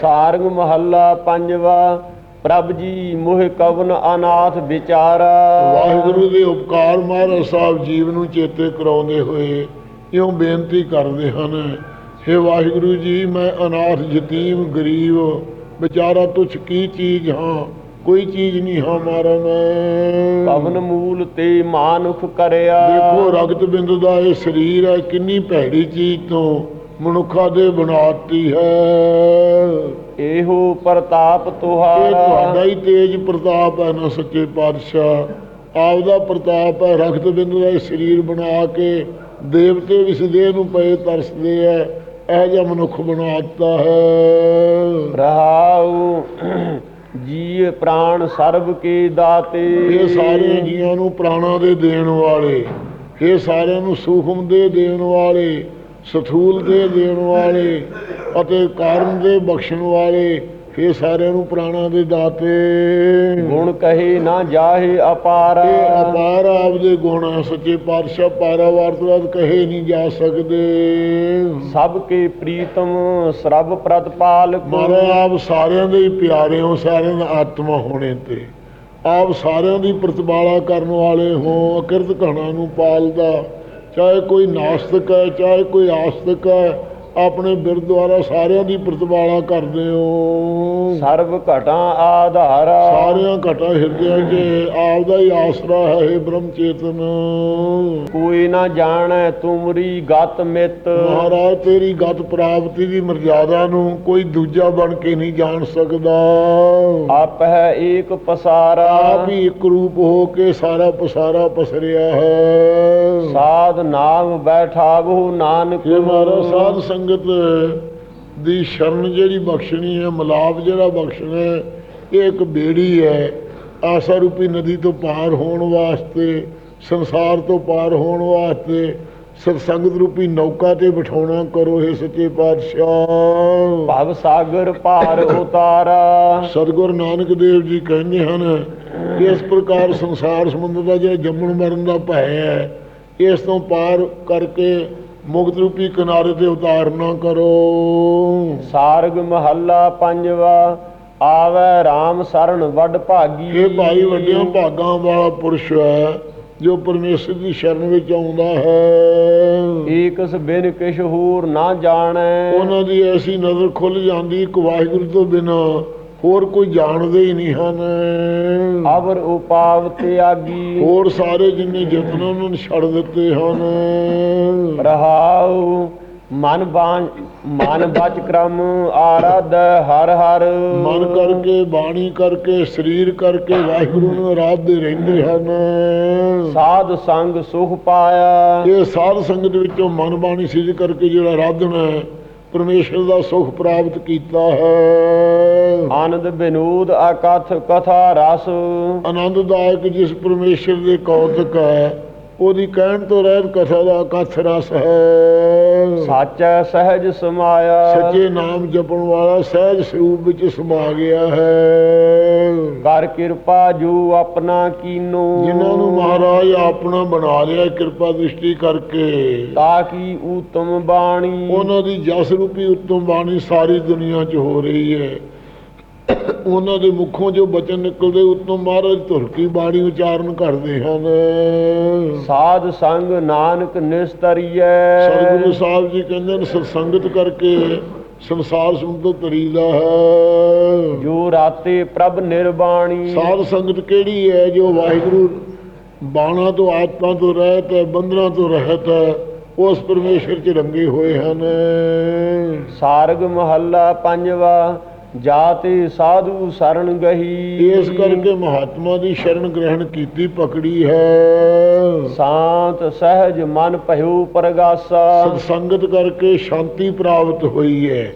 ਸਾਰੰਗ ਮਹੱਲਾ ਪੰਜਵਾ ਪ੍ਰਭ ਜੀ ਮੋਹਿ ਕਵਨ ਅਨਾਥ ਵਿਚਾਰਾ। ਵਾਹਿਗੁਰੂ ਦੇ ਉਪਕਾਰ ਮਹਾਰਾਜ ਸਾਹਿਬ ਜੀਵ ਨੂੰ ਚੇਤੇ ਕਰਾਉਂਦੇ ਹੋਏ ਇਉਂ ਬੇਨਤੀ ਕਰਦੇ ਹਨ हे ਵਾਹਿਗੁਰੂ ਜੀ ਮੈਂ ਅਨਾਥ ਯਤੀਮ ਗਰੀਬ ਵਿਚਾਰਾ ਤੁਛ ਕੀ ਚੀਜ਼ ਹਾਂ? ਕੋਈ ਚੀਜ਼ ਨਹੀਂ ਹਾਂ ਮਾਰਾ ਮੈਂ। ਕਵਨ ਮੂਲ ਤੇ ਮਾਨੁਖ ਕਰਿਆ। ਦੇਖੋ ਰਗਤ ਬਿੰਦ ਦਾ ਇਹ ਸਰੀਰ ਹੈ ਕਿੰਨੀ ਭੈੜੀ ਚੀਜ਼ ਤੋਂ ਮਨੁੱਖਾ ਦੇ ਬਣਾਤੀ ਹੈ। ਇਹੋ ਪ੍ਰਤਾਪ ਇਹ ਤੁਹਾਰਾ ਤੁਹਾਡਾ ਹੀ ਤੇਜ ਪ੍ਰਤਾਪ ਹੈ ਨਾ ਸੱਚੇ ਪਾਤਸ਼ਾਹ। ਆਪਦਾ ਪ੍ਰਤਾਪ ਹੈ ਰਖਤ ਬਿੰਦ ਦਾ ਇਹ ਸਰੀਰ ਬਣਾ ਕੇ ਦੇਵਤੇ ਵੀ ਇਸ ਦੇਹ ਨੂੰ ਪਏ ਤਰਸਦੇ ਐ ਇਹ ਜਿਹਾ ਮਨੁੱਖ ਬਣਾਤਾ ਹੈ। ਰਹਾਉ ਜੀ ਪ੍ਰਾਣ ਸਰਬ ਕੇ ਦਾਤੇ। ਇਹ ਸਾਰੇ ਜੀਆਂ ਨੂੰ ਪ੍ਰਾਣਾ ਦੇ ਦੇਣ ਵਾਲੇ ਇਹ ਸਾਰਿਆਂ ਨੂੰ ਸੂਖਮ ਦੇ ਦੇਣ ਵਾਲੇ ਸਥੂਲ ਦੇ ਦੇਣ ਵਾਲੇ ਅਤੇ ਕਾਰਨ ਦੇ ਬਖਸ਼ਣ ਵਾਲੇ ਇਹ ਸਾਰਿਆਂ ਨੂੰ ਪ੍ਰਾਣਾ ਦੇ ਦਾਤੇ। ਗੁਣ ਕਹੇ ਨਾ ਜਾਹੇ ਅਪਾਰਾ। ਇਹ ਅਪਾਰ ਆਪਦੇ ਗੁਣ ਸੱਚੇ ਪਾਤਸ਼ਾਹ ਪਾਰਾਵਾਰ ਤੋਂ ਬਾਅਦ ਕਹੇ ਨਹੀਂ ਜਾ ਸਕਦੇ। ਸਭ ਕੇ ਪ੍ਰੀਤਮ ਸਰਬ ਪ੍ਰਤਪਾਲਕ। ਮਹਾਰਾਜ ਆਪ ਸਾਰਿਆਂ ਦੇ ਹੀ ਪਿਆਰੇ ਹੋ ਸਾਰਿਆਂ ਦਾ ਆਤਮਾ ਹੋਣੇ ਤੇ। ਆਪ ਸਾਰਿਆਂ ਦੀ ਪ੍ਰਤਿਪਾਲਾ ਕਰਨ ਵਾਲੇ ਹੋ ਅਕਿਰਤ ਘਣਾ ਨੂੰ ਪਾਲਦਾ। ਚਾਹੇ ਕੋਈ ਨਾਸਤਿਕ ਹੈ ਚਾਹੇ ਕੋਈ ਆਸਤਕ ਹੈ ਆਪਣੇ ਬਿਰਧ ਦੁਆਰਾ ਸਾਰਿਆਂ ਦੀ ਪ੍ਰਤਿਪਾਲਾ ਕਰਦੇ ਹੋ। ਸਰਬ ਘਟਾਂ ਆਧਾਰਾ। ਸਾਰਿਆਂ ਘਟਾ ਹਿਰਦਿਆਂ 'ਚ ਆਪ ਦਾ ਹੀ ਆਸਰਾ ਹੈ ਇਹ ਬ੍ਰਹਮ ਚੇਤਨ। ਕੋਈ ਨਾ ਜਾਣੈ ਤੁਮਰੀ ਗਤ ਮਿਤ। ਮਹਾਰਾਜ ਤੇਰੀ ਗਤ ਪ੍ਰਾਪਤੀ ਦੀ ਮਰਜ਼ਾਦਾ ਨੂੰ ਕੋਈ ਦੂਜਾ ਬਣ ਕੇ ਨਹੀਂ ਜਾਣ ਸਕਦਾ। ਆਪ ਹੈ ਏਕ ਪਸਾਰਾ। ਆਪ ਹੀ ਇੱਕ ਰੂਪ ਹੋ ਕੇ ਸਾਰਾ ਪਸਾਰਾ ਪਸਰਿਆ ਹੈ। ਸਾਧ ਨਾਮ ਬੈਠਾਵੋ ਨਾਨਕ। ਮਹਾਰਾਜ ਸਾਧ ਸੰਗਤ ਦੀ ਸ਼ਰਨ ਜਿਹੜੀ ਬਖਸ਼ਣੀ ਹੈ ਮਲਾਪ ਜਿਹੜਾ ਬਖਸ਼ਣਾ ਹੈ ਇਹ ਇੱਕ ਬੇੜੀ ਹੈ। ਆਸਾ ਰੂਪੀ ਨਦੀ ਤੋਂ ਪਾਰ ਹੋਣ ਵਾਸਤੇ ਸੰਸਾਰ ਤੋਂ ਪਾਰ ਹੋਣ ਵਾਸਤੇ ਸਤਸੰਗਤ ਰੂਪੀ ਨੌਕਾ ਤੇ ਬਿਠਾਉਣਾ ਕਰੋ ਇਹ ਸੱਚੇ ਪਾਤਸ਼ਾਹ। ਭਵ ਸਾਗਰ ਪਾਰ ਉਤਾਰਾ। ਸਤਿਗੁਰ ਨਾਨਕ ਦੇਵ ਜੀ ਕਹਿੰਦੇ ਹਨ ਕਿ ਇਸ ਪ੍ਰਕਾਰ ਸੰਸਾਰ ਸਮੁੰਦਰ ਦਾ ਜਿਹੜਾ ਜੰਮਣ ਮਰਨ ਦਾ ਭੈ ਹੈ ਇਸ ਤੋਂ ਪਾਰ ਕਰਕੇ ਮੁਕਤ ਰੂਪੀ ਕਿਨਾਰੇ ਤੇ ਉਤਾਰਨਾ ਕਰੋ। ਸਾਰਗ ਮਹੱਲਾ ਪੰਜਵਾ ਆਵੈ RAM ਸਰਣ ਵੱਡ ਭਾਗੀ। ਇਹ ਭਾਈ ਵੱਡਿਆਂ ਭਾਗਾਂ ਵਾਲਾ ਪੁਰਸ਼ ਹੈ ਜੋ ਪਰਮੇਸ਼ਰ ਦੀ ਸ਼ਰਨ ਵਿੱਚ ਆਉਂਦਾ ਹੈ। ਏਕਸ ਬਿਨ ਕਿਛ ਹੋਰ ਨਾ ਜਾਣੈ। ਉਹਨਾਂ ਦੀ ਐਸੀ ਨਜ਼ਰ ਖੁੱਲ ਜਾਂਦੀ ਕਿ ਵਾਹਿਗੁਰੂ ਤੋਂ ਬਿਨਾ। ਹੋਰ ਕੋਈ ਜਾਣਦੇ ਹੀ ਨਹੀਂ ਹਨ। ਅਵਰ ਉਪਾਵ ਤਿਆਗੀ। ਹੋਰ ਸਾਰੇ ਜਿੰਨੇ ਯਤਨ ਉਹਨਾਂ ਨੇ ਛੱਡ ਦਿੱਤੇ ਹਨ। ਰਹਾਉ ਮਨ ਬਾਝ ਮਨ ਬਚ ਕ੍ਰਮ ਆਰਾਧ ਹਰ ਹਰ। ਮਨ ਕਰਕੇ ਬਾਣੀ ਕਰਕੇ ਸਰੀਰ ਕਰਕੇ ਵਾਹਿਗੁਰੂ ਨੂੰ ਆਰਾਧਦੇ ਰਹਿੰਦੇ ਹਨ। ਸਾਧ ਸੰਗ ਸੁਖ ਪਾਇਆ। ਇਹ ਸਾਧ ਸੰਗਤ ਵਿੱਚੋਂ ਮਨ ਬਾਣੀ ਸਿੱਧ ਕਰਕੇ ਜਿਹੜਾ ਆਰਾਧਨਾ ਹੈ ਪਰਮੇਸ਼ਰ ਦਾ ਸੁਖ ਪ੍ਰਾਪਤ ਕੀਤਾ ਹੈ। ਆਨੰਦ ਬਿਨੋਦ ਅਕਥ ਕਥਾ ਰਸ। ਆਨੰਦਦਾਇਕ ਜਿਸ ਪਰਮੇਸ਼ਰ ਦੇ ਕੌਤਕ ਹੈ ਉਹਦੀ ਕਹਿਣ ਤੋਂ ਰਹਿਤ ਕਥਾ ਦਾ ਕਥ ਰਸ ਹੈ। ਸਾਚੈ ਸਹਿਜ ਸਮਾਇਆ। ਸੱਚੇ ਨਾਮ ਜਪਣ ਵਾਲਾ ਸਹਿਜ ਸਰੂਪ ਵਿੱਚ ਸਮਾ ਗਿਆ ਹੈ। ਕਰ ਕਿਰਪਾ ਜੋ ਆਪਣਾ ਕੀਨੋ। ਜਿਨ੍ਹਾਂ ਨੂੰ ਮਹਾਰਾਜ ਆਪਣਾ ਬਣਾ ਲਿਆ ਕਿਰਪਾ ਦ੍ਰਿਸ਼ਟੀ ਕਰਕੇ। ਤਾਂ ਕੀ ਉਤਮ ਬਾਣੀ। ਉਹਨਾਂ ਦੀ ਜਸ ਰੂਪੀ ਉੱਤਮ ਬਾਣੀ ਸਾਰੀ ਦੁਨੀਆ 'ਚ ਹੋ ਰਹੀ ਹੈ। ਉਹਨਾਂ ਦੇ ਮੁਖੋਂ ਜੋ ਬਚਨ ਨਿਕਲਦੇ ਉੱਤਮ ਮਹਾਰਾਜ ਧੁਰ ਕੀ ਬਾਣੀ ਉਚਾਰਨ ਕਰਦੇ ਹਨ? ਸਾਧ ਸੰਗ ਨਾਨਕ ਨਿਸਤਰੀਐ। ਸਤਿਗੁਰੂ ਸਾਹਿਬ ਜੀ ਕਹਿੰਦੇ ਨੇ ਸਤਸੰਗਤ ਕਰਕੇ ਸੰਸਾਰ ਸਮੁੰਦਰ ਤਰੀਦਾ ਹੈ। ਜੋ ਰਾਤੇ ਪ੍ਰਭ ਨਿਰਬਾਣੀ। ਸਾਧ ਸੰਗਤ ਕਿਹੜੀ ਹੈ ਜੋ ਵਾਹਿਗੁਰੂ ਬਾਣਾ ਤੋਂ ਆਤਮਾ ਤੋਂ ਰਹਿਤ ਹੈ ਬੰਧਨਾਂ ਤੋਂ ਰਹਿਤ ਹੈ ਉਸ ਪਰਮੇਸ਼ਰ ਚ ਰੰਗੇ ਹੋਏ ਹਨ? ਸਾਰਗ ਮਹੱਲਾ ਪੰਜਵਾ ਜਾਤੇ ਸਾਧੂ ਸਰਣ ਗਹੀ। ਇਸ ਕਰਕੇ ਮਹਾਤਮਾ ਦੀ ਸ਼ਰਨ ਗ੍ਰਹਿਣ ਕੀਤੀ ਪਕੜੀ ਹੈ। ਸ਼ਾਂਤ ਸਹਿਜ ਮਨ ਭਇਓ ਪ੍ਰਗਾਸਾ। ਸਤਸੰਗਤ ਕਰਕੇ ਸ਼ਾਂਤੀ ਪ੍ਰਾਪਤ ਹੋਈ ਹੈ।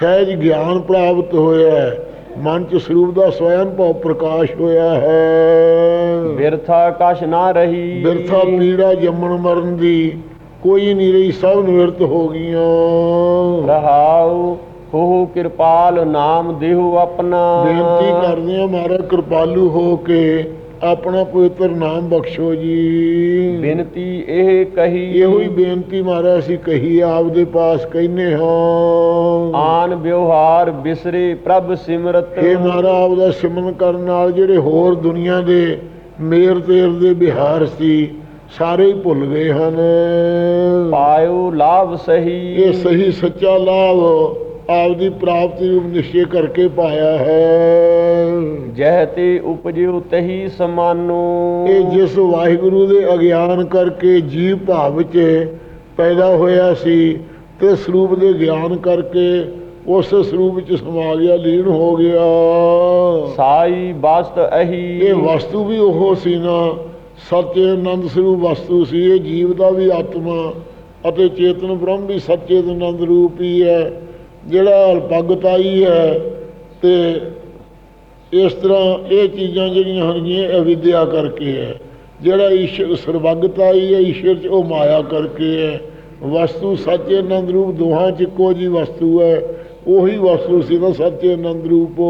ਸਹਿਜ ਗਿਆਨ ਪ੍ਰਾਪਤ ਹੋਇਆ ਹੈ। ਮਨ ਚ ਸਰੂਪ ਦਾ ਸਵੈਨ ਭਾਵ ਪ੍ਰਕਾਸ਼ ਹੋਇਆ ਹੈ। ਬਿਰਥਾ ਕਛ ਨਾ ਰਹੀ। ਬਿਰਥਾ ਪੀੜਾ ਜੰਮਣ ਮਰਨ ਦੀ ਕੋਈ ਨਹੀਂ ਰਹੀ ਸਭ ਨਿਵਰਤ ਹੋ ਗਈਆਂ। ਰਹਾਉ ਹੋ ਕਿਰਪਾਲ ਨਾਮ ਦੇਹੁ ਆਪਣਾ। ਬੇਨਤੀ ਕਰਦੇ ਆ ਮਹਾਰਾਜ ਕਿਰਪਾਲੂ ਹੋ ਕੇ ਆਪਣਾ ਪਵਿੱਤਰ ਨਾਮ ਬਖਸ਼ੋ ਜੀ। ਬਿਨਤੀ ਇਹ ਕਹੀ। ਇਹੋ ਹੀ ਬੇਨਤੀ ਮਹਾਰਾਜ ਅਸੀਂ ਕਹੀ ਆਪਦੇ ਪਾਸ ਕਹਿੰਨੇ ਹਾਂ। ਆਨ ਵਿਵਹਾਰ ਬਿਸਰੇ ਪ੍ਰਭ ਸਿਮਰਤ। ਇਹ ਮਹਾਰਾਜ ਦਾ ਸਿਮਰਨ ਕਰਨ ਨਾਲ ਜਿਹੜੇ ਹੋਰ ਦੁਨੀਆ ਦੇ ਮੇਰ ਤੇਰ ਦੇ ਬਿਹਾਰ ਸੀ ਸਾਰੇ ਹੀ ਭੁੱਲ ਗਏ ਹਨ। ਪਾਇਓ ਲਾਭ ਸਹੀ। ਇਹ ਸਹੀ ਸੱਚਾ ਲਾਭ ਆਪਦੀ ਪ੍ਰਾਪਤੀ ਨੂੰ ਨਿਸ਼ਚੈ ਕਰਕੇ ਪਾਇਆ ਹੈ। ਜਹ ਤੇ ਉਪਜਿਓ ਤਹੀ ਸਮਾਨੋ। ਇਹ ਜਿਸ ਵਾਹਿਗੁਰੂ ਦੇ ਅਗਿਆਨ ਕਰਕੇ ਜੀਵ ਭਾਵ ਵਿੱਚ ਪੈਦਾ ਹੋਇਆ ਸੀ ਤੇ ਸਰੂਪ ਦੇ ਗਿਆਨ ਕਰਕੇ ਉਸ ਸਰੂਪ ਵਿੱਚ ਸਮਾ ਗਿਆ ਲੀਨ ਹੋ ਗਿਆ। ਸਾਈ ਬਸਤ ਅਹੀ। ਇਹ ਵਸਤੂ ਵੀ ਉਹ ਸੀ ਨਾ ਸੱਚੇ ਆਨੰਦ ਸਰੂਪ ਵਸਤੂ ਸੀ। ਇਹ ਜੀਵ ਦਾ ਵੀ ਆਤਮਾ ਅਤੇ ਚੇਤਨ ਬ੍ਰਹਮ ਵੀ ਸੱਚੇ ਆਨੰਦ ਰੂਪ ਹੀ ਹੈ। ਜਿਹੜਾ ਅਲਪਗਤਾਈ ਹੈ ਤੇ ਇਸ ਤਰ੍ਹਾਂ ਇਹ ਚੀਜ਼ਾਂ ਜਿਹੜੀਆਂ ਹੈਗੀਆਂ ਇਹ ਵਿਦਿਆ ਕਰਕੇ ਹੈ। ਜਿਹੜਾ ਈਸ਼ਵਰ ਸਰਬੱਗਤਾਈ ਹੈ ਈਸ਼ਵਰ ਚ ਉਹ ਮਾਇਆ ਕਰਕੇ ਹੈ। ਵਸਤੂ ਸੱਚੇ ਆਨੰਦ ਰੂਪ ਦੋਹਾਂ ਚ ਇੱਕੋ ਜੀ ਵਸਤੂ ਹੈ। ਉਹੀ ਵਸਤੂ ਸੀ ਨਾ ਸੱਚੇ ਆਨੰਦ ਰੂਪ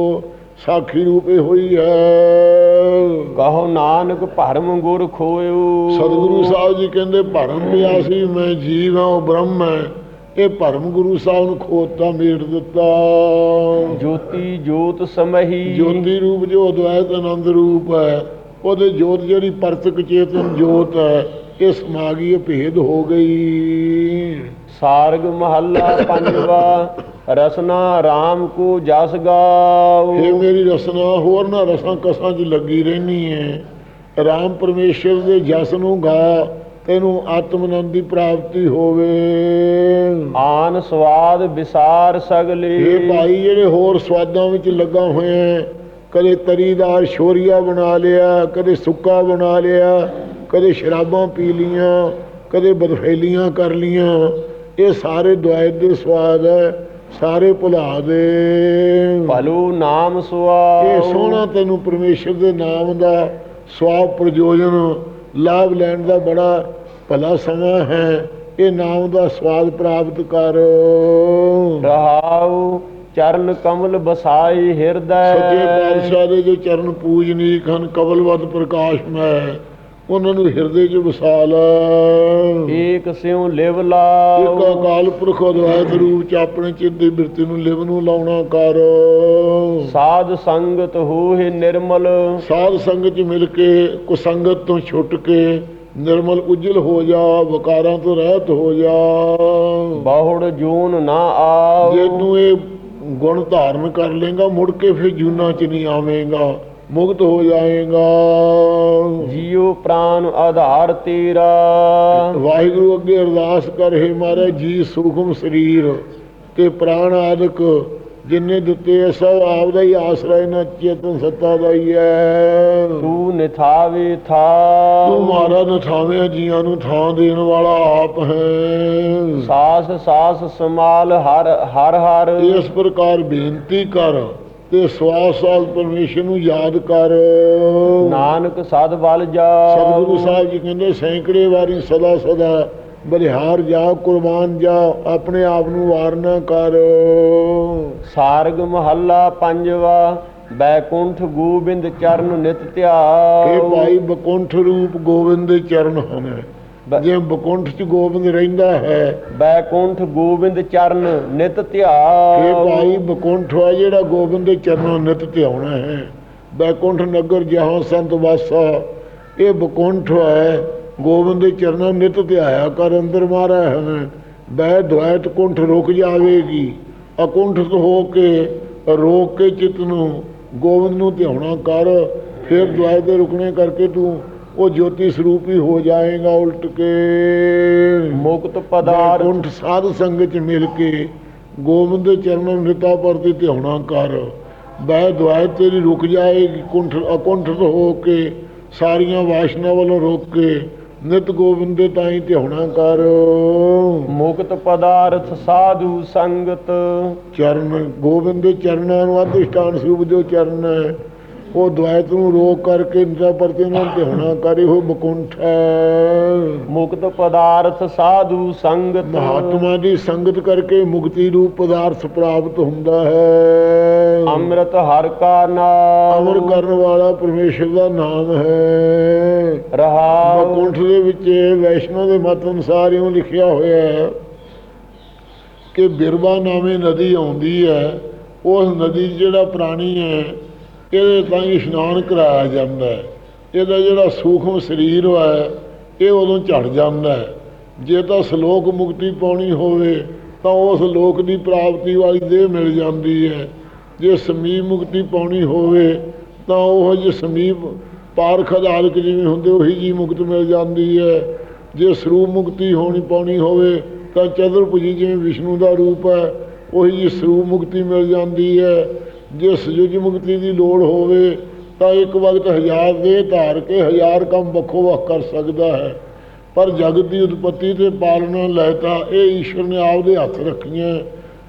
ਸਾਖੀ ਰੂਪ ਇਹੋ ਹੀ ਹੈ। ਕਹੋ ਨਾਨਕ ਭਰਮ ਗੁਰ ਖੋਇਓ। ਸਤਿਗੁਰੂ ਸਾਹਿਬ ਜੀ ਕਹਿੰਦੇ ਭਰਮ ਪਿਆ ਸੀ ਮੈਂ ਜੀਵ ਹਾਂ ਉਹ ਬ੍ਰਹਮ ਹੈ। ਇਹ ਭਰਮ ਗੁਰੂ ਸਾਹਿਬ ਨੂੰ ਖੋਤਾ ਮੇਟ ਦਿੱਤਾ। ਜੋਤੀ ਜੋਤ ਸਮਹੀ। ਜੋਤੀ ਰੂਪ ਜੋ ਅਦਵੈਤ ਆਨੰਦ ਰੂਪ ਹੈ ਉਹਦੇ ਜੋਤ ਜਿਹੜੀ ਪਰਤਕ ਚੇਤਨ ਜੋਤ ਹੈ ਇਹ ਸਮਾ ਗਈ ਭੇਦ ਹੋ ਗਈ। ਸਾਰਗ ਮਹੱਲਾ ਪੰਜਵਾ ਰਸਨਾ RAM ਕੋ ਜਸ ਗਾਓ। ਇਹ ਮੇਰੀ ਰਸਨਾ ਹੋਰ ਨਾ ਰਸਾਂ ਕਸਾਂ 'ਚ ਲੱਗੀ ਰਹਿਣੀ ਹੈ ਰਾਮ ਪਰਮੇਸ਼ਰ ਦੇ ਜਸ ਨੂੰ ਗਾ ਤੈਨੂੰ ਆਤਮ ਆਨੰਦ ਦੀ ਪ੍ਰਾਪਤੀ ਹੋਵੇ। ਆਨ ਸਵਾਦ ਵਿਸਾਰ ਸਗਲੇ। ਇਹ ਭਾਈ ਜਿਹੜੇ ਹੋਰ ਸਵਾਦਾਂ ਵਿੱਚ ਲੱਗਾ ਹੋਇਆ ਕਦੇ ਤਰੀਦਾਰ ਸ਼ੋਰੀਆ ਬਣਾ ਲਿਆ ਕਦੇ ਸੁੱਕਾ ਬਣਾ ਲਿਆ ਕਦੇ ਸ਼ਰਾਬਾਂ ਪੀ ਲੀਆਂ ਕਦੇ ਬਦਫੈਲੀਆਂ ਕਰ ਲੀਆਂ ਇਹ ਸਾਰੇ ਦੁਆਇਤ ਦੇ ਸਵਾਦ ਹੈ ਸਾਰੇ ਭੁਲਾ ਦੇ। ਭਲੂ ਨਾਮ ਸੁਆਓ ਇਹ ਸੋਹਣਾ ਤੈਨੂੰ ਪਰਮੇਸ਼ਰ ਦੇ ਨਾਮ ਦਾ ਸਵਾਬ ਪ੍ਰਯੋਜਨ ਲਾਭ ਲੈਣ ਦਾ ਬੜਾ ਭਲਾ ਸਮਾਂ ਹੈ। ਇਹ ਨਾਮ ਦਾ ਸਵਾਦ ਪ੍ਰਾਪਤ ਕਰ। ਰਹਾਉ ਚਰਨ ਕਮਲ ਬਸਾਈ ਹਿਰਦੈ। ਸੱਚੇ ਪਾਤਸ਼ਾਹ ਦੇ ਜੋ ਚਰਨ ਪੂਜਨੀਕ ਹਨ ਕਬਲਵਤ ਪ੍ਰਕਾਸ਼ਮੈ। ਉਹਨਾਂ ਨੂੰ ਹਿਰਦੇ 'ਚ ਵਸਾ ਲੈ ਏਕ ਸਿਉ ਲਿਵ ਇੱਕ ਲਾਓ ਅਕਾਲ ਪੁਰਖ ਅਦਵੈਤ ਰੂਪ 'ਚ ਆਪਣੇ ਚਿੱਤ ਦੀ ਬਿਰਤੀ ਨੂੰ ਲਿਵ ਨੂੰ ਲਾਉਣਾ ਕਰ। ਸਾਧ ਸੰਗਤ ਹੋਏ ਨਿਰਮਲ। ਸਾਧ ਸੰਗਤ 'ਚ ਮਿਲ ਕੇ ਕੁਸੰਗਤ ਤੋਂ ਛੁੱਟ ਕੇ ਨਿਰਮਲ ਉਜਲ ਹੋ ਜਾ ਵਿਕਾਰਾਂ ਤੋਂ ਰਹਿਤ ਹੋ ਜਾ। ਬਹੁੜ ਜੂਨ ਨਾ ਆਓ। ਜੇ ਤੂੰ ਇਹ ਗੁਣ ਧਾਰਨ ਕਰ ਲੇਗਾ ਮੁੜ ਕੇ ਫਿਰ ਜੂਨਾ 'ਚ ਨਹੀਂ ਆਵੇਂਗਾ। ਮੁਕਤ ਹੋ ਜਾਏਗਾ। ਜੀਉ ਪ੍ਰਾਨ ਆਧਾਰ ਤੇਰਾ। ਵਾਹਿਗੁਰੂ ਅੱਗੇ ਅਰਦਾਸ ਕਰ ਹੈ ਮਾਰੇ ਜੀ ਸੂਖਮ ਸਰੀਰ ਤੇ ਪ੍ਰਾਣ ਆਦਿਕ ਜਿੰਨੇ ਦਿੱਤੇ ਐ ਸਭ ਆਪਦਾ ਹੀ ਆਸਰਾ ਇਹਨਾਂ ਚੇਤਨ ਸੱਤਾ ਦਾ ਹੀ ਹੈ। ਤੂੰ ਨਿਥਾਵੇ ਥਾ। ਤੂੰ ਮਾਰਾ ਨਥਾਵੇਂ ਜੀਆਂ ਨੂੰ ਥਾਂ ਦੇਣ ਵਾਲਾ ਆਪ ਹੈ। ਸਾਸ ਸਾਸ ਸਮਾਲ ਹਰ ਹਰ ਹਰ। ਇਸ ਪ੍ਰਕਾਰ ਬੇਨਤੀ ਕਰ ਤੇ ਸਵਾਸ ਸਾਲ ਪਰਮੇਸ਼ਰ ਨੂੰ ਯਾਦ ਕਰ। ਨਾਨਕ ਸਦ ਬਲ ਜਾ। ਸਤਿਗੁਰੂ ਸਾਹਿਬ ਜੀ ਕਹਿੰਦੇ ਸੈਂਕੜੇ ਵਾਰੀ ਸਦਾ ਸਦਾ ਬਲਿਹਾਰ ਜਾ ਕੁਰਬਾਨ ਜਾ ਆਪਣੇ ਆਪ ਨੂੰ ਵਾਰ ਨਾ ਕਰ। ਸਾਰਗ ਮਹੱਲਾ ਪੰਜਵਾ ਬੈਕੁੰਠ ਗੋਬਿੰਦ ਚਰਨ ਨਿਤ ਇਹ ਧਿਆਉ ਭਾਈ ਬਕੁੰਠ ਰੂਪ ਗੋਬਿੰਦ ਦੇ ਚਰਨ ਹਨ ਬ- ਜੇ ਬਕੁੰਠ ਚ ਗੋਬਿੰਦ ਰਹਿੰਦਾ ਹੈ ਬੈਕੁੰਠ ਗੋਬਿੰਦ ਚਰਨ ਨਿਤ ਇਹ ਧਿਆਉ ਭਾਈ ਬਕੁੰਠ ਹੈ ਜਿਹੜਾ ਗੋਬਿੰਦ ਦੇ ਚਰਨਾਂ ਨਿਤ ਧਿਆਉਣਾ ਹੈ। ਬੈਕੁੰਠ ਨਗਰ ਜਹਾਂ ਸੰਤ ਵਾਸਾ ਇਹ ਬਕੁੰਠ ਹੈ ਗੋਬਿੰਦ ਦੇ ਚਰਨਾਂ ਨਿਤ ਧਿਆਇਆ ਕਰ ਅੰਦਰ ਮਾਰਾ ਹੈ। ਬੈ ਦੁਆਇਤ ਕੁੰਠ ਰੁਕ ਜਾਵੇਗੀ। ਅਕੁੰਠਿਤ ਹੋ ਕੇ ਰੋਕ ਕੇ ਚਿੱਤ ਨੂੰ ਗੋਬਿੰਦ ਨੂੰ ਧਿਆਉਣਾ ਕਰ ਫਿਰ ਦੁਆਇਤ ਦੇ ਰੁਕਣੇ ਕਰਕੇ ਤੂੰ ਉਹ ਜੋਤੀ ਸਰੂਪ ਹੀ ਹੋ ਜਾਏਗਾ ਉਲਟ ਕੇ। ਮੁਕਤ ਪਦਾਰਥ। ਕੁੰਠ ਸਾਧ ਸੰਗਤ ਚ ਮਿਲ ਕੇ ਗੋਬਿੰਦ ਚਰਨਾਂ ਨਿਤਾ ਪ੍ਰਤੀ ਧਿਆਉਣਾ ਕਰ। ਬੈ ਦੁਆਇ ਤੇਰੀ ਰੁਕ ਜਾਏਗੀ ਕੁੰਠ ਅਕੁੰਠਿਤ ਹੋ ਕੇ ਸਾਰੀਆਂ ਵਾਸ਼ਨਾ ਵੱਲੋਂ ਰੋਕ ਕੇ ਨਿਤ ਗੋਬਿੰਦ ਦੇ ਤਾਈ ਧਿਆਉਣਾ ਕਰ। ਮੁਕਤ ਪਦਾਰਥ ਸਾਧੂ ਸੰਗਤ। ਚਰਨ ਗੋਬਿੰਦ ਦੇ ਚਰਨਾਂ ਨੂੰ ਅਧਿਸ਼ਠਾਨ ਸਰੂਪ ਜੋ ਚਰਨ ਹੈ ਉਹ ਦੁਆਇਤ ਨੂੰ ਰੋਕ ਕਰਕੇ ਨਿਤਾ ਪ੍ਰਤੀ ਨਾਲ ਧਿਆਉਣਾ ਕਰ ਇਹੋ ਬਕੁੰਠ ਹੈ। ਮੁਕਤ ਪਦਾਰਥ ਸਾਧੂ ਸੰਗਤ। ਮਹਾਤਮਾ ਦੀ ਸੰਗਤ ਕਰਕੇ ਮੁਕਤੀ ਰੂਪ ਪਦਾਰਥ ਪ੍ਰਾਪਤ ਹੁੰਦਾ ਹੈ। ਅੰਮ੍ਰਿਤ ਹਰ ਕਾ ਨਾਮ ਅਮਰ ਕਰਨ ਵਾਲਾ ਪਰਮੇਸ਼ਰ ਦਾ ਨਾਮ ਹੈ। ਰਹਾਉ। ਬਕੁੰਠ ਦੇ ਵਿੱਚ ਵੈਸ਼ਨੋ ਦੇ ਮਤ ਅਨੁਸਾਰ ਇਉਂ ਲਿਖਿਆ ਹੋਇਆ ਹੈ ਕਿ ਬਿਰਬਾ ਨਾਮੇ ਨਦੀ ਆਉਂਦੀ ਹੈ ਉਸ ਨਦੀ ਜਿਹੜਾ ਪ੍ਰਾਣੀ ਹੈ ਇਹਦੇ ਤਾਂ ਹੀ ਇਸ਼ਨਾਨ ਕਰਾਇਆ ਜਾਂਦਾ ਹੈ। ਇਹਦਾ ਜਿਹੜਾ ਸੂਖਮ ਸਰੀਰ ਹੈ, ਇਹ ਉਦੋਂ ਝੜ ਜਾਂਦਾ ਹੈ। ਜੇ ਤਾਂ ਸ਼ਲੋਕ ਮੁਕਤੀ ਪਾਉਣੀ ਹੋਵੇ, ਤਾਂ ਉਸ ਲੋਕ ਦੀ ਪ੍ਰਾਪਤੀ ਵਾਲੀ ਦੇਹ ਮਿਲ ਜਾਂਦੀ ਹੈ। ਜੇ ਸਮੀਪ ਮੁਕਤੀ ਪਾਉਣੀ ਹੋਵੇ, ਤਾਂ ਉਹ ਜੇ ਸਮੀਪ ਪਾਰਖ ਅਦਾਲਕ ਜਿਵੇਂ ਹੁੰਦੇ, ਉਹੀ ਜੀ ਮੁਕਤ ਮਿਲ ਜਾਂਦੀ ਹੈ। ਜੇ ਸਰੂਪ ਮੁਕਤੀ ਹੋਣੀ ਪਾਉਣੀ ਹੋਵੇ, ਤਾਂ ਚਤੁਰਭੁਜੀ ਜਿਵੇਂ ਵਿਸ਼ਨੂੰ ਦਾ ਰੂਪ ਹੈ, ਉਹੀ ਜੀ ਸਰੂਪ ਮੁਕਤੀ ਮਿਲ ਜਾਂਦੀ ਹੈ। ਜੇ ਸਯੁਜ ਮੁਕਤੀ ਦੀ ਲੋੜ ਹੋਵੇ, ਤਾਂ ਇੱਕ ਵਕਤ ਹਜ਼ਾਰ ਦੇ ਧਾਰ ਕੇ ਹਜ਼ਾਰ ਕੰਮ ਵੱਖੋ ਵੱਖ ਕਰ ਸਕਦਾ ਹੈ। ਪਰ ਜਗਤ ਦੀ ਉਤਪਤੀ ਤੇ ਪਾਲਣਾ ਲੈਤਾ ਇਹ ਈਸ਼ਵਰ ਨੇ ਆਪਦੇ ਹੱਥ ਰੱਖੀਆਂ।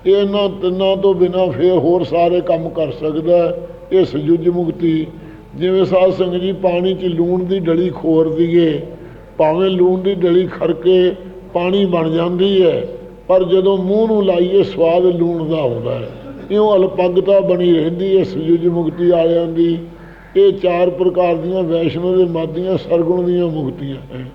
ਇਹਨਾਂ ਤਿੰਨਾਂ ਤੋਂ ਬਿਨਾ ਫੇਰ ਹੋਰ ਸਾਰੇ ਕੰਮ ਕਰ ਸਕਦਾ ਇਹ ਸਯੁਜ ਮੁਕਤੀ, ਜਿਵੇਂ ਸਾਧ ਸੰਗਤ ਜੀ ਪਾਣੀ 'ਚ ਲੂਣ ਦੀ ਡਲੀ ਖੋਰ ਦਈਏ ਭਾਵੇਂ ਲੂਣ ਦੀ ਡਲੀ ਖਰਕੇ ਪਾਣੀ ਬਣ ਜਾਂਦੀ ਹੈ ਪਰ ਜਦੋਂ ਮੂੰਹ ਨੂੰ ਲਾਈਏ, ਸਵਾਦ ਲੂਣ ਦਾ ਆਉਂਦਾ ਹੈ। ਇਉਂ ਅਲਪਗਤਾ ਬਣੀ ਰਹਿੰਦੀ ਹੈ? ਸਯੁਜ ਮੁਕਤੀ ਵਾਲਿਆਂ ਦੀ ਇਹ ਚਾਰ ਪ੍ਰਕਾਰ ਦੀਆਂ ਵੈਸ਼ਨੋ ਦੇ ਮਾਦੀਆਂ ਸਰਗੁਣ ਦੀਆਂ ਮੁਕਤੀਆਂ ਹੈ।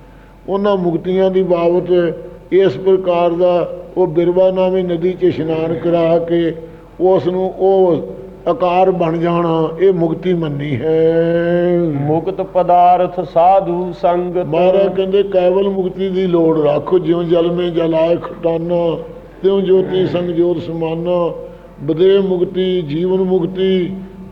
ਉਹਨਾਂ ਮੁਕਤੀਆਂ ਦੀ ਬਾਬਤ ਇਸ ਪ੍ਰਕਾਰ ਦਾ ਉਹ ਬਿਰਵਾ ਨਾਮੀ ਨਦੀ 'ਚ ਇਸ਼ਨਾਨ ਕਰਾ ਕੇ ਉਸ ਨੂੰ ਉਹ ਆਕਾਰ ਬਣ ਜਾਣਾ ਇਹ ਮੁਕਤੀ ਮੰਨੀ ਹੈ। ਮੁਕਤ ਪਦਾਰਥ ਸਾਧੂ ਸੰਗਤ। ਮਹਾਰਾਜ ਕਹਿੰਦੇ ਕੇਵਲ ਮੁਕਤੀ ਦੀ ਲੋੜ ਰੱਖੋ ਜਿਉਂ ਜਲ ਮੇ ਜਲਾਏ ਖਟਾਨਾ ਤਿਉ ਜੋਤੀ ਸੰਗ ਜੋਤ ਸਮਾਨਾ ਬਦੇ ਮੁਕਤੀ ਜੀਵਨ ਮੁਕਤੀ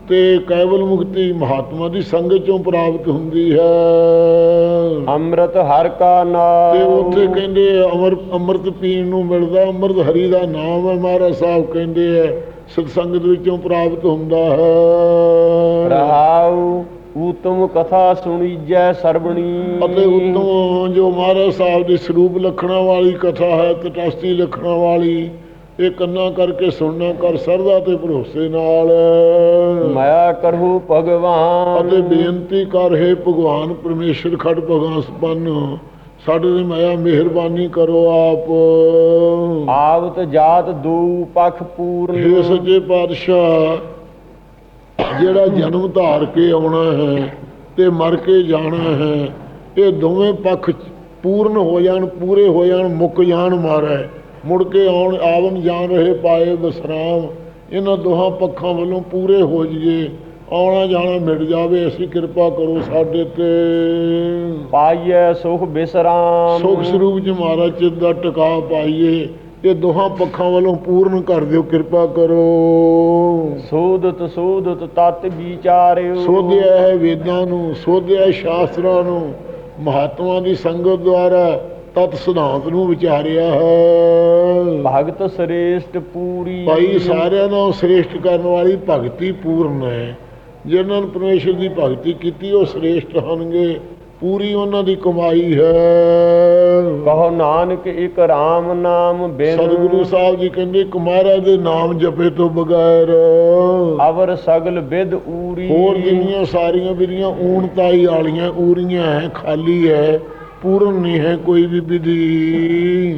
ਤੇ ਕੇਵਲ ਮੁਕਤੀ ਮਹਾਤਮਾ ਦੀ ਸੰਗਤ ਚੋਂ ਪ੍ਰਾਪਤ ਹੁੰਦੀ ਹੈ। ਅੰਮ੍ਰਿਤ ਹਰ ਕਾ ਤੇ ਨਾਮ। ਉੱਥੇ ਕਹਿੰਦੇ ਅਮਰ ਅੰਮ੍ਰਿਤ ਪੀਣ ਨੂੰ ਮਿਲਦਾ ਅੰਮ੍ਰਿਤ ਹਰੀ ਦਾ ਨਾਮ ਹੈ ਮਹਾਰਾਜ ਸਾਹਿਬ ਕਹਿੰਦੇ ਹੈ ਸਤਸੰਗਤ ਵਿੱਚੋਂ ਪ੍ਰਾਪਤ ਹੁੰਦਾ ਹੈ। ਰਹਾਉ ਊਤਮ ਕਥਾ ਸੁਣੀਜੈ ਸਰਬਣੀ। ਅਤੇ ਉਤੋਂ ਜੋ ਮਹਾਰਾਜ ਸਾਹਿਬ ਦੀ ਸਰੂਪ ਲਖਣਾ ਵਾਲੀ ਕਥਾ ਹੈ ਤਟਸਥੀ ਲਖਣਾ ਵਾਲੀ ਇਹ ਕੰਨਾਂ ਕਰਕੇ ਸੁਣਨਾ ਕਰ ਸਰਦਾ ਤੇ ਭਰੋਸੇ ਨਾਲ। ਮਾਇਆ ਕਰਹੁ ਭਗਵਾਨ। ਅਤੇ ਬੇਨਤੀ ਕਰ ਹੈ ਭਗਵਾਨ ਪਰਮੇਸ਼ਰ ਖੜ ਭਗਵਾਨ ਸਪੰਨ ਸਾਡੇ ਤੇ ਮਾਇਆ ਮਿਹਰਬਾਨੀ ਕਰੋ ਆਪ। ਆਵਤ ਜਾਤ ਦੂ ਪਖ ਪੂਰਨ। ਸੱਚੇ ਪਾਤਸ਼ਾਹ ਜਿਹੜਾ ਜਨਮ ਧਾਰ ਕੇ ਆਉਣਾ ਹੈ ਤੇ ਮਰ ਕੇ ਜਾਣਾ ਹੈ ਇਹ ਦੋਵੇਂ ਪੱਖ ਪੂਰਨ ਹੋ ਜਾਣ ਪੂਰੇ ਹੋ ਜਾਣ ਮੁੱਕ ਜਾਣ ਮਾਰੈ ਮੁੜ ਕੇ ਆਉਣ ਆਵਨ ਜਾਣ ਰਹੇ ਪਾਏ ਵਿਸਰਾਮ ਇਹਨਾਂ ਦੋਹਾਂ ਪੱਖਾਂ ਵੱਲੋਂ ਪੂਰੇ ਹੋ ਜਾਈਏ ਆਉਣਾ ਜਾਣਾ ਮਿਟ ਜਾਵੇ ਅਸੀਂ ਕਿਰਪਾ ਕਰੋ ਸਾਡੇ ਤੇ। ਪਾਈਐ ਸੁਖ ਬਿਸਰਾਮ। ਸੁਖ ਸਰੂਪ ਚ ਮਹਾਰਾਜ ਚਿੱਤ ਦਾ ਟਿਕਾ ਪਾਈਏ ਇਹ ਦੋਹਾਂ ਪੱਖਾਂ ਵੱਲੋਂ ਪੂਰਨ ਕਰ ਦਿਓ ਕਿਰਪਾ ਕਰੋ। ਸੋਧਤ ਸੋਧਤ ਤਤ ਵਿਚਾਰਿਓ। ਸੋਧਿਆ ਹੈ ਵੇਦਾਂ ਨੂੰ ਸੋਧਿਆ ਹੈ ਸ਼ਾਸਤਰਾਂ ਨੂੰ ਮਹਾਤਮਾ ਦੀ ਸੰਗਤ ਦੁਆਰਾ ਤਤ ਸਿਧਾਂਤ ਨੂੰ ਵਿਚਾਰਿਆ ਹੈ। ਭਗਤ ਸ੍ਰੇਸ਼ਟ ਪੂਰੀ ਭਾਈ ਸਾਰਿਆਂ ਨਾਲੋਂ ਸ੍ਰੇਸ਼ਟ ਕਰਨ ਵਾਲੀ ਭਗਤੀ ਪੂਰਨ ਹੈ। ਜਿਨ੍ਹਾਂ ਨੇ ਪਰਮੇਸ਼ਰ ਦੀ ਭਗਤੀ ਕੀਤੀ ਉਹ ਸ੍ਰੇਸ਼ਟ ਹਨਗੇ ਪੂਰੀ ਉਹਨਾਂ ਦੀ ਕਮਾਈ ਹੈ। ਕਹੋ ਨਾਨਕ ਇੱਕ RAM ਨਾਮ ਬਿਨ ਸਤਿਗੁਰੂ ਸਾਹਿਬ ਜੀ ਕਹਿੰਦੇ ਕੁਮਾਰਾ ਦੇ ਨਾਮ ਜਪੇ ਤੋਂ ਬਗੈਰ। ਅਵਰ ਸਗਲ ਵਿਦ ਊਰੀ। ਹੋਰ ਦੁਨੀਆਂ ਸਾਰੀਆਂ ਵਿਧੀਆਂ ਊਣਤਾਈ ਵਾਲੀਆਂ ਊਰੀਆਂ ਹੈ ਖਾਲੀ ਹੈ। ਪੂਰਨ ਨਹੀਂ ਹੈ ਕੋਈ ਵੀ ਵਿਧੀ